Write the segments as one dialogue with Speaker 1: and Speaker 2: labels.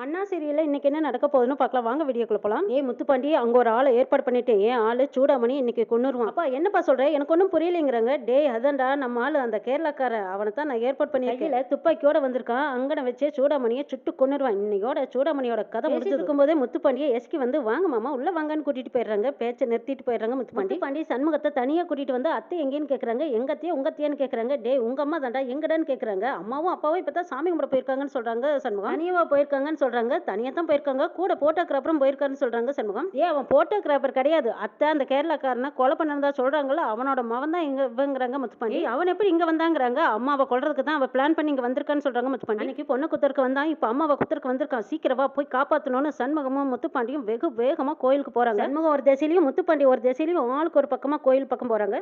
Speaker 1: அண்ணா சீரியல்ல இன்னைக்கு என்ன நடக்க போகுதுன்னு பார்க்கலாம். வாங்க வீடியோக்குள்ள போலாம். ஏய் முத்துப்பாண்டி அங்க ஒரு ஆளை ஏற்பாடு பண்ணிட்டு. ஏன் ஆளு சூடாமணி இன்னைக்கு கொன்னுருவான். அப்பா என்னப்பா சொல்ற? எனக்கு ஒன்றும் புரியலைங்கிறாங்க. டேய் அதான்டா நம்ம ஆளு அந்த கேரளாக்கார அவனை தான் நான் ஏற்பாடு பண்ணியிருக்கேன். துப்பாக்கியோட வந்திருக்கான். அங்கன வச்சே சூடாமணியை சுட்டு கொன்னுருவான். இன்னையோட சூடாமணியோட கதை முடிஞ்சு இருக்கும்போதே முத்துப்பாண்டியை எஸ்கி வந்து வாங்க மாமா உள்ள வாங்கன்னு கூட்டிட்டு போயிடுறாங்க. பேச்சை நிறுத்திட்டு போயிடுறாங்க முத்துப்பாண்டி. பாண்டி சண்முகத்தை தனியா கூட்டிட்டு வந்து அத்தை எங்கேன்னு கேக்குறாங்க? எங்க அத்தையா உங்க அத்தையான்னு கேக்குறாங்க? டேய் உங்க அம்மா தாண்டா எங்கடான்னு கேக்குறாங்க? அம்மாவும் அப்பாவும் இப்பதான் சாமி கும்பிட போயிருக்காங்கன்னு சொல்றாங்க சண்முகம். தனியாவா போயிருக்காங்கன்னு சொல்றாங்க தனியா தான் போயிருக்காங்க கூட போட்டோகிராஃபரும் போயிருக்காருன்னு சொல்றாங்க சண்முகம். ஏன் அவன் போட்டோகிராஃபர் கிடையாது. அத்தை அந்த கேரளாக்காரனை கொலை பண்ணதா சொல்றாங்கல்ல அவனோட மவன் தான் இங்க இவங்கிறாங்க முத்துப்பாண்டி. அவன் எப்படி இங்க வந்தாங்கிறாங்க? அம்மாவை கொல்றதுக்கு தான் அவன் பிளான் பண்ணி இங்க வந்திருக்கான்னு சொல்றாங்க முத்துப்பாண்டி. அன்னைக்கு பொண்ணு குத்தருக்கு வந்தான் இப்ப அம்மாவை குத்தருக்கு வந்திருக்கான். சீக்கிரவா போய் காப்பாத்தணும்னு சண்முகமும் முத்துப்பாண்டியும் வெகு வேகமா கோயிலுக்கு போறாங்க. சண்முகம் ஒரு திசையிலையும் முத்துப்பாண்டி ஒரு திசையிலையும் ஆளுக்கு ஒரு பக்கமா கோயில் பக்கம் போறாங்க.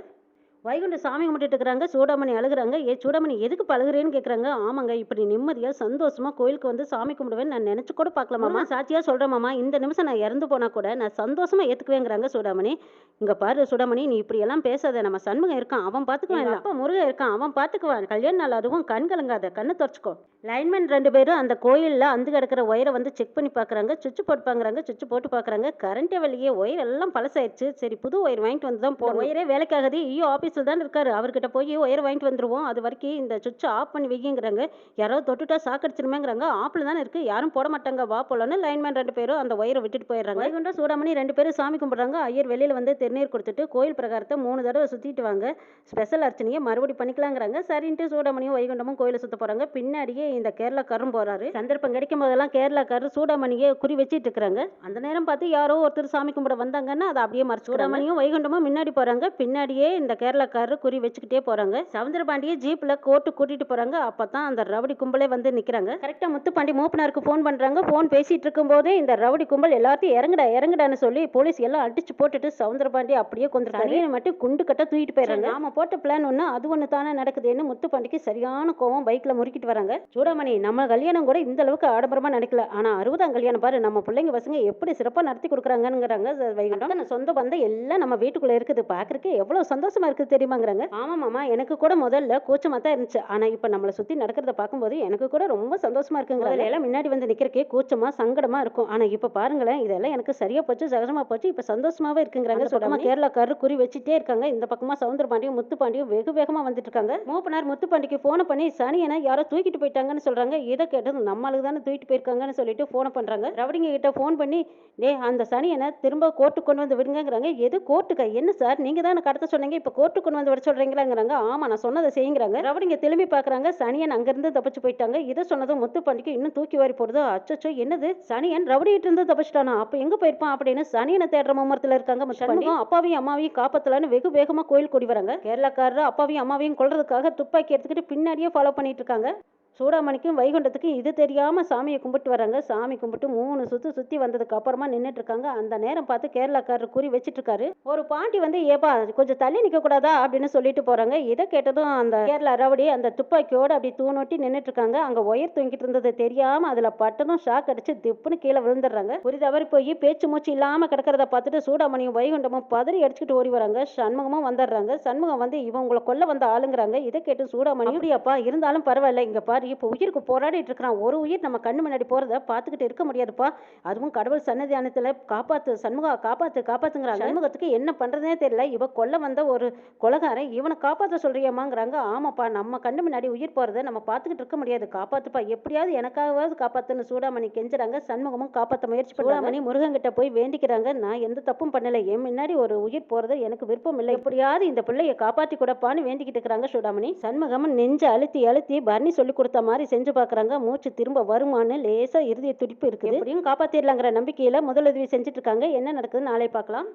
Speaker 1: வைகுண்ட சாமி கும்பிட்டுட்டு இருக்கிறாங்க சூடாமணி அழுகுறாங்க. ஏ சூடாமணி எதுக்கு பழகுறேன்னு கேட்குறாங்க ஆமாங்க இப்படி நிம்மதியாக சந்தோஷமா கோயிலுக்கு வந்து சாமி கும்பிடுவேன் நான் நினச்சி கூட பார்க்கல மாமா சாட்சியாக சொல்கிறேன் இந்த நிமிஷம் நான் இறந்து போனால் கூட நான் சந்தோஷமா ஏற்றுக்குவேங்கிறாங்க சூடாமணி. இங்கே பாரு சூடாமணி நீ இப்படி எல்லாம் பேசாத. நம்ம சண்முகம் இருக்கான் அவன் பார்த்துக்குவான் அப்பா முருகன் இருக்கான் அவன் பார்த்துக்குவான் கல்யாண நாள் அதுவும் கண் கலங்காத கண்ணை தொடச்சிக்கோ லைன்மேன் ரெண்டு பேரும் அந்த கோயிலில் அந்து கிடக்கிற ஒயரை வந்து செக் பண்ணி பார்க்குறாங்க சுவிட்ச் போட்டு பார்க்குறாங்க சுவிட்ச் போட்டு பார்க்குறாங்க கரண்ட்டே வெளியே ஒயர் எல்லாம் பழசாயிடுச்சு. சரி புது ஒயர் வாங்கிட்டு வந்து தான் போகும் ஒயரே வேலைக்காகுது ஐயோ ஆஃபீஸில் தான் இருக்காரு. அவர்கிட்ட போய் ஒயர் வாங்கிட்டு வந்துருவோம். அது வரைக்கும் இந்த சுவிட்சை ஆஃப் பண்ணி வைங்கிறாங்க யாராவது தொட்டுட்டா சாக்கடிச்சிருமேங்கிறாங்க ஆப்பில் தானே இருக்கு. யாரும் போட மாட்டாங்க. வா போலன்னு லைன்மேன் ரெண்டு பேரும் அந்த ஒயரை விட்டுட்டு போயிடுறாங்க. வைகுண்டம் சூடாமணி ரெண்டு பேரும் சாமி கும்பிடுறாங்க. ஐயர் வெளியில் வந்து திருநீர் கொடுத்துட்டு கோயில் பிரகாரத்தை மூணு தடவை சுற்றிட்டு வாங்க. ஸ்பெஷல் அர்ச்சனையை மறுபடி பண்ணிக்கலாங்கிறாங்க. சரின்ட்டு சூடாமணியும் வைகுண்டமும் கோயிலை சுத்த போகிறாங்க பின்னாடியே இந்த கேரளாக்காரரும் போறாரு. சந்தர்ப்பம் கிடைக்கும் போதெல்லாம் கேரளாக்காரர் சூடாமணியை குறி வச்சிட்டு இருக்கிறாங்க. அந்த நேரம் பார்த்து யாரோ ஒருத்தர் சாமி கும்பிட வந்தாங்கன்னா அதை அப்படியே மறைச்சு சூடாமணியும் வைகுண்டமும் முன்னாடி போறாங்க. பின்னாடியே இந்த கேரளாக்காரர் குறி வச்சுக்கிட்டே போறாங்க. சவுந்தரபாண்டியை ஜீப்ல கோர்ட்டு கூட்டிட்டு போறாங்க. அப்பதான் அந்த ரவுடி கும்பலே வந்து நிக்கிறாங்க. கரெக்டா முத்துப்பாண்டி மூப்பனாருக்கு ஃபோன் பண்றாங்க. ஃபோன் பேசிட்டு இருக்கும் போதே இந்த ரவுடி கும்பல் எல்லாத்தையும் இறங்குடா இறங்குடான்னு சொல்லி போலீஸ் எல்லாம் அடிச்சு போட்டுட்டு சவுந்தரபாண்டி அப்படியே கொண்டுருக்காரு மட்டும் குண்டு கட்ட தூக்கிட்டு போயிடுறாங்க. நாம போட்ட பிளான் ஒண்ணு அது ஒண்ணு தானே நடக்குதுன்னு முத்துப்பாண்டிக்கு சரியான கோவம் பைக்ல முறுக்கிட்டு வராங்க. சூடாமணி நம்ம கல்யாணம் கூட இந்த அளவுக்கு ஆடம்பரமா நடக்கல. ஆனா அறுபதாம் கல்யாணம் பாரு நம்ம பிள்ளைங்க பசங்க எப்படி சிறப்பா நடத்தி கொடுக்குறாங்கிறாங்க வைகுண்டம். சொந்த பந்தம் எல்லாம் நம்ம வீட்டுக்குள்ள இருக்குது. பாக்குறதுக்கு எவ்வளவு சந்தோஷமா இருக்குது. தெரியுமாங்கிறாங்க? ஆமா மாமா எனக்கு கூட முதல்ல கூச்சமா தான் இருந்துச்சு. ஆனா இப்ப நம்மளை சுத்தி நடக்கிறத பார்க்கும்போது எனக்கு கூட ரொம்ப சந்தோஷமா இருக்குங்க எல்லாம் முன்னாடி வந்து நிக்கிறக்கே கூச்சமா சங்கடமா இருக்கும். ஆனா இப்ப பாருங்களேன் இதெல்லாம் எனக்கு சரியா போச்சு சகஜமா போச்சு. இப்ப சந்தோஷமாவே இருக்குங்கிறாங்க. சுத்தமா கேரளாக்காரர் குறி வச்சுட்டே இருக்காங்க. இந்த பக்கமா சவுந்தரபாண்டியும் முத்துப்பாண்டியும் வெகு வேகமா வந்துட்டு இருக்காங்க மூப்பனார் முத்துப்பாண்டிக்கு போன பண்ணி சனியனை யாரோ தூக்கிட்டு போயிட்டாங்கன்னு சொல்றாங்க. இதை கேட்டது நம்மளுக்கு தானே தூக்கிட்டு போயிருக்காங்கன்னு சொல்லிட்டு போனை பண்றாங்க. ரவுடிங்க கிட்ட ஃபோன் பண்ணி டே அந்த சனியனை திரும்ப கோர்ட்டுக்கு கொண்டு வந்து விடுங்கிறாங்க எது கோர்ட்டுக்கா என்ன சார்? நீங்க தான் கடத்த சொன்னீங்க. இப்ப கோர்ட்டுக்கு கொண்டு வந்து விட சொல்றீங்களாங்கிறாங்க. ஆமா நான் சொன்னதை செய்யுங்கிறாங்க. ரவுடிங்க திரும்பி பாக்குறாங்க சனியன் அங்கிருந்து தப்பிச்சு போயிட்டாங்க. இதை சொன்னதும் முத்துப்பாண்டிக்கு இன்னும் தூக்கி வாரி போடுது. அச்சோ என்னது? சனியன் ரவுடிகிட்ட இருந்து தப்பிச்சிட்டானா? அப்ப எங்க போயிருப்பான் அப்படின்னு சனியனை தேடுற மும்மரத்துல இருக்காங்க முத்துப்பாண்டி அப்பாவையும் அம்மாவையும் காப்பாத்தலான்னு வெகு வேகமா கோயில் கூடி வராங்க. கேரளாக்காரர் அப்பாவையும் அம்மாவையும் கொல்றதுக்காக துப்பாக்கி எடுத்துக்கிட்டு பின்னாடியே ஃபாலோ பண்ணிட்டு இருக்காங்க. சூடாமணிக்கும் வைகுண்டத்துக்கும் இது தெரியாமல் சாமியை கும்பிட்டு வராங்க சாமி கும்பிட்டு மூணு சுற்று சுற்றி வந்ததுக்கு அப்புறமா நின்றுட்டு இருக்காங்க அந்த நேரம் பார்த்து கேரளாக்காரர் கூறி வச்சிட்டு இருக்காரு ஒரு பாண்டி வந்து ஏப்பா கொஞ்சம் தள்ளி நிற்கக்கூடாதா அப்படின்னு சொல்லிட்டு போகிறாங்க இதை கேட்டதும் அந்த கேரளா ரவுடி அந்த துப்பாக்கியோடு அப்படி தூணொட்டி நின்றுட்டு இருக்காங்க ஒயர் தூங்கிட்டு இருந்தது தெரியாமல் அதில் பட்டதும் ஷாக் அடிச்சு திப்புன்னு கீழே விழுந்துடுறாங்க. ஒரு தவறி போய் பேச்சு மூச்சு இல்லாமல் கிடக்கிறத பார்த்துட்டு சூடாமணியும் வைகுண்டமும் பதறி அடிச்சுக்கிட்டு ஓடி வராங்க. சண்முகமும் வந்துடுறாங்க. சண்முகம் வந்து இவங்களை கொல்ல வந்த ஆளுங்கிறாங்க. இதை கேட்டு சூடாமணி அப்படியாப்பா இருந்தாலும் பரவாயில்ல. இங்கே பாரு இப்போ உயிருக்கு போராடிட்டு இருக்கிறான். ஒரு உயிர் நம்ம கண்ணு முன்னாடி போறத பார்த்துக்கிட்டு இருக்க முடியாதுப்பா. அதுவும் கடவுள் சன்னதியானத்துல காப்பாத்து சண்முகா காப்பாத்து காப்பாத்துங்கிறாங்க. சண்முகத்துக்கு என்ன பண்றதே தெரியல. இவ கொல்ல வந்த ஒரு கொலகாரன் இவனை காப்பாத்த சொல்றியம்மாங்கிறாங்க ஆமாப்பா நம்ம கண்ணு முன்னாடி உயிர் போறத நம்ம பார்த்துக்கிட்டு இருக்க முடியாது. காப்பாத்துப்பா. எப்படியாவது எனக்காகவாவது காப்பாத்துன்னு சூடாமணி கெஞ்சுறாங்க. சண்முகமும் காப்பாத்த முயற்சி சூடாமணி முருகன் கிட்ட போய் வேண்டிக்கிறாங்க. நான் எந்த தப்பும் பண்ணல. என் முன்னாடி ஒரு உயிர் போறது எனக்கு விருப்பம் இல்லை. எப்படியாவது இந்த பிள்ளைய காப்பாத்தி கூடப்பான்னு வேண்டிக்கிட்டு இருக்கிறாங்க சூடாமணி. சண்முகம் நெஞ்சு அழுத்தி அழுத்தி பர்னி சொல்லி கொடுத்த மாதிரி செஞ்சு பார்க்குறாங்க. மூச்சு திரும்ப வருமானு லேசாக இறுதிய துடிப்பு இருக்குது. எப்படியும் காப்பாற்றிடலாங்கிற நம்பிக்கையில் முதலுதவி செஞ்சுட்டு இருக்காங்க. என்ன நடக்குதுன்னு நாளை பார்க்கலாம்.